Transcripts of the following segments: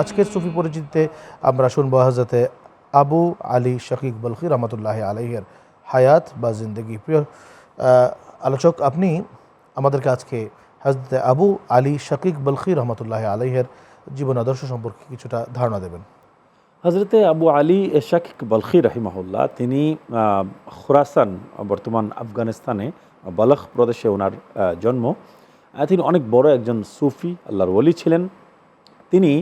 আজকের সুফি পরিচিতিতে আমরা শুনব হাজরতে আবু আলী শকিক বলখি রহমতুল্লাহ আলহের হায়াত বা জিন্দগি। প্রিয় আলোচক, আপনি আমাদেরকে আজকে হাজরতে আবু আলী শকিক বলখি রহমতুল্লাহ আলহের জীবন আদর্শ সম্পর্কে কিছুটা ধারণা দেবেন। হজরতে আবু আলী শাকিক বলখি রাহিমাহুল্লাহ, তিনি খোরাসান, বর্তমান আফগানিস্তানে, বলখ প্রদেশে ওনার জন্ম। তিনি অনেক বড় একজন সুফি, আল্লাহর ওলি ছিলেন। তিনি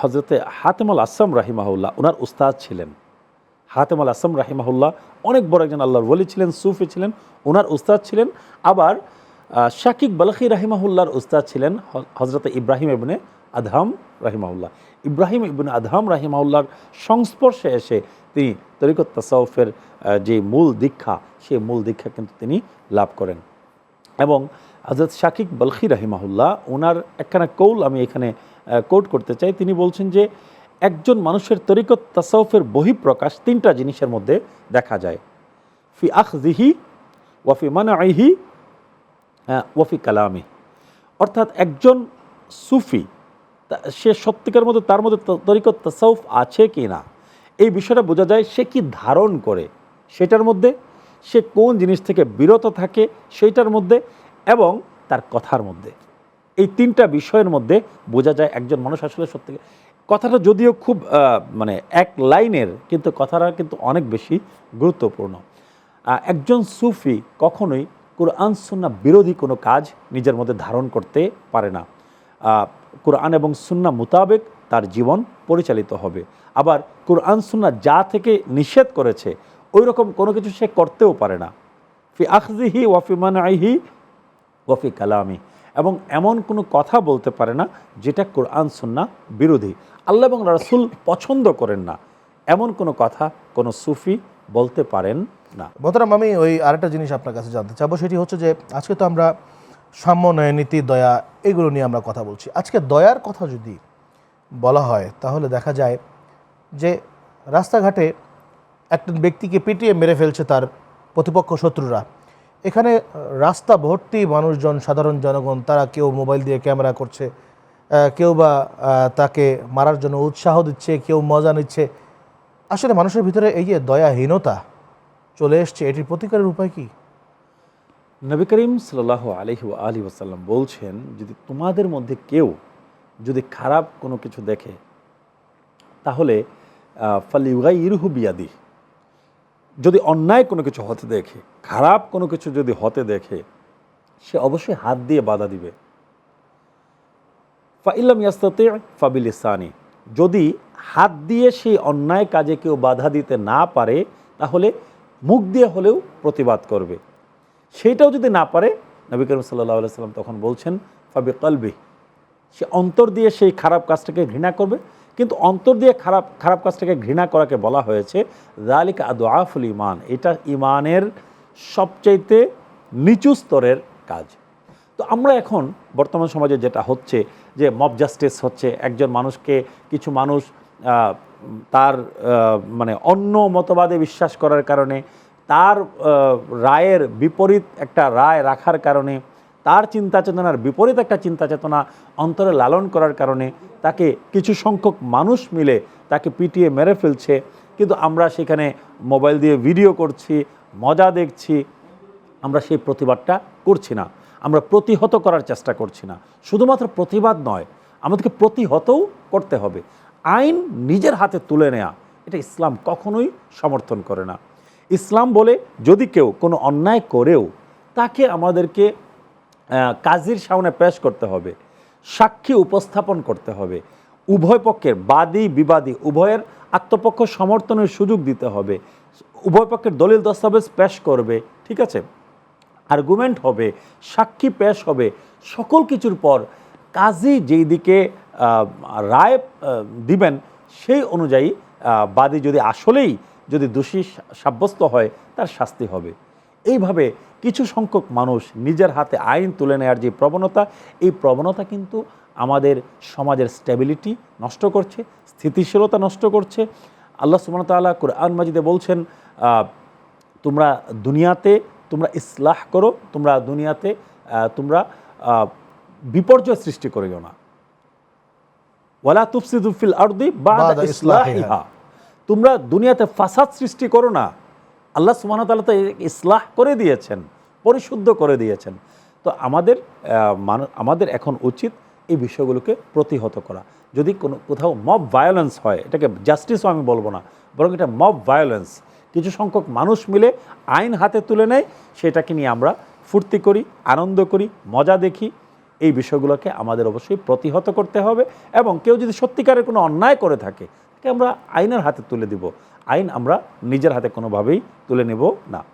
হজরতে হাতেমুল আসম রাহিমাহুল্লাহ ওনার উস্তাদ ছিলেন। হাতেমুল আসম রাহিমাহুল্লাহ অনেক বড় একজন আল্লাহর ওলি ছিলেন, সুফি ছিলেন ওনার উস্তাদ ছিলেন। আবার শাকিক বলখি রাহিমাহুল্লাহর উস্তাদ ছিলেন হজরত ইব্রাহিম ইবনে আদহাম রাহিমাহুল্লাহ। ইব্রাহিম ইবনে আদহাম রাহিমাহুল্লাহর সংস্পর্শে এসে তিনি তরিকত তাসাউফের যে মূল দীক্ষা, সেই মূল দীক্ষা কিন্তু তিনি লাভ করেন। এবং হজরত শাকিক বলখি রাহিমাহুল্লাহ ওনার একখানা কৌল আমি এখানে কোট করতে চাই, তিনি বলছেন যে একজন মানুষের তরিকত তাসাউফের বহিঃপ্রকাশ তিনটা জিনিসের মধ্যে দেখা যায়। ফি আখজিহি ওয়াফি মানাইহি ওয়াফি কালামি অর্থাৎ একজন সুফি সে সত্যিকার মধ্যে তার মধ্যে তরিকত তাসাউফ আছে কি না, এই বিষয়টা বোঝা যায় সে কি ধারণ করে, সেটার মধ্যে সে কোন জিনিস থেকে বিরত থাকে, সেইটার মধ্যে এবং তার কথার মধ্যে। এই তিনটা বিষয়ের মধ্যে বোঝা যায় একজন মানুষ আসলে সত্যি কথাটা যদিও খুব মানে এক লাইনের, কিন্তু কথাটা কিন্তু অনেক বেশি গুরুত্বপূর্ণ। একজন সুফি কখনোই কোরআন সুন্না বিরোধী কোনো কাজ নিজের মধ্যে ধারণ করতে পারে না। কোরআন এবং সুন্না মোতাবেক তার জীবন পরিচালিত হবে। আবার কোরআন সুন্না যা থেকে নিষেধ করেছে, ওই রকম কোনো কিছু সে করতেও পারে না। ফি আখজিহি ওয়াফি মানাইহি ওয়াফি কালামি। এবং এমন কোনো কথা বলতে পারে না যেটা কোরআন সুন্না বিরোধী। আল্লাহ এবং রাসূল পছন্দ করেন না। এমন কোনো কথা কোনো সুফি বলতে পারেন না। মোহতারাম, আমি ওই আরেকটা জিনিস আপনার কাছে জানতে চাবো সেটি হচ্ছে যে আজকে তো আমরা সাম্য, ন্যায়, নীতি, দয়া এগুলো নিয়ে আমরা কথা বলছি। আজকে দয়ার কথা যদি বলা হয়, তাহলে দেখা যায় যে রাস্তাঘাটে একজন ব্যক্তিকে পিটিয়ে মেরে ফেলছে তার প্রতিপক্ষ, শত্রুরা। এখানে রাস্তা ভর্তি মানুষজন, সাধারণ জনগণ, তারা কেউ মোবাইল দিয়ে ক্যামেরা করছে কেউ বা তাকে মারার জন্য উৎসাহ দিচ্ছে, কেউ মজা নিচ্ছে। আসলে মানুষের ভিতরে এই যে দয়াহীনতা চলে এসছে, এটির প্রতিকারের উপায় কি? নবী করিম সাল্লাহ আলহি আলী ওসাল্লাম বলছেন, যদি তোমাদের মধ্যে কেউ যদি খারাপ কোনো কিছু দেখে, তাহলে ফালিউগাই ইরহু বিয়াদি যদি অন্যায় কোনো কিছু হতে দেখে, খারাপ কোনো কিছু যদি হতে দেখে, সে অবশ্যই হাত দিয়ে বাধা দিবে। ফাইলাম ইয়াস্তাতে ফাবিল ইসানি যদি হাত দিয়ে সেই অন্যায় কাজে কেউ বাধা দিতে না পারে, তাহলে মুখ দিয়ে হলেও প্রতিবাদ করবে। সেইটাও যদি না পারে, নবী করিম সাল্লাহ সাল্লাম তখন বলছেন ফাবি কলবি সে অন্তর দিয়ে সেই খারাপ কাজটাকে ঘৃণা করবে কিন্তু অন্তর দিয়ে খারাপ খারাপ কাজটাকে ঘৃণা করাকে বলা হয়েছে জালিক আদু আফুল ইমান এটা ইমানের সবচাইতে নিচু স্তরের কাজ। তো আমরা এখন বর্তমান সমাজে যেটা হচ্ছে, যে মব জাস্টিস হচ্ছে, একজন মানুষকে কিছু মানুষ তার মানে অন্য মতবাদে বিশ্বাস করার কারণে, তার রায়ের বিপরীত একটা রায় রাখার কারণে, তার চিন্তা চেতনার বিপরীত একটা চিন্তা চেতনা অন্তরে লালন করার কারণে তাকে কিছু সংখ্যক মানুষ মিলে তাকে পিটিয়ে মেরে ফেলছে। কিন্তু আমরা সেখানে মোবাইল দিয়ে ভিডিও করছি, মজা দেখছি, আমরা সেই প্রতিবাদটা করছি না। আমরা প্রতিহত করার চেষ্টা করছি না। শুধুমাত্র প্রতিবাদ নয়, আমাদেরকে প্রতিহতও করতে হবে। আইন নিজের হাতে তুলে নেওয়া এটা ইসলাম কখনোই সমর্থন করে না। ইসলাম বলে যদি কেউ কোনো অন্যায় করেও তাকে আমাদেরকে কাজীর সামনে পেশ করতে হবে। সাক্ষী উপস্থাপন করতে হবে। উভয় পক্ষের বাদী, বিবাদী, উভয়ের আত্মপক্ষ সমর্থনের সুযোগ দিতে হবে। উভয় পক্ষের দলিল দস্তাবেজ পেশ করবে, ঠিক আছে? আর্গুমেন্ট হবে, সাক্ষী পেশ হবে, সকল কিছুর পর কাজী যেই দিকে রায় দিবেন, সেই অনুযায়ী বাদী যদি আসলেই যদি দোষী সাব্যস্ত হয়, তার শাস্তি হবে। এইভাবে কিছু সংখ্যক মানুষ নিজের হাতে আইন তুলে নেওয়ার যে প্রবণতা এই প্রবণতা কিন্তু আমাদের সমাজের স্টেবিলিটি নষ্ট করছে স্থিতিশীলতা নষ্ট করছে। আল্লাহ ওয়া তাআলা কোরআন মাজিদে বলছেন তোমরা দুনিয়াতে তোমরা ইসলাহ করো তোমরা দুনিয়াতে তোমরা বিপর্যয় সৃষ্টি করিও না। ওয়ালা তুফসিদুফিল আরদি ইসলাহিহা। ইসলাহিহা। তোমরা দুনিয়াতে ফাসাদ সৃষ্টি করো না। আল্লাহ ওয়া তো ইসলাহ করে দিয়েছেন, পরিশুদ্ধ করে দিয়েছেন। তো আমাদের আমাদের এখন উচিত এই বিষয়গুলোকে প্রতিহত করা। যদি কোনো, কোথাও মব ভায়োলেন্স হয়, এটাকে জাস্টিসও আমি বলব না, বরং এটা মব ভায়োলেন্স কিছু সংখ্যক মানুষ মিলে আইন হাতে তুলে নেয়, সেটাকে নিয়ে আমরা ফুর্তি করি, আনন্দ করি, মজা দেখি, এই বিষয়গুলোকে আমাদের অবশ্যই প্রতিহত করতে হবে এবং কেউ যদি সত্যিকারের কোনো অন্যায় করে থাকে আমরা আইনের হাতে তুলে দিব। আইন আমরা নিজের হাতে কোনোভাবেই তুলে নেব না।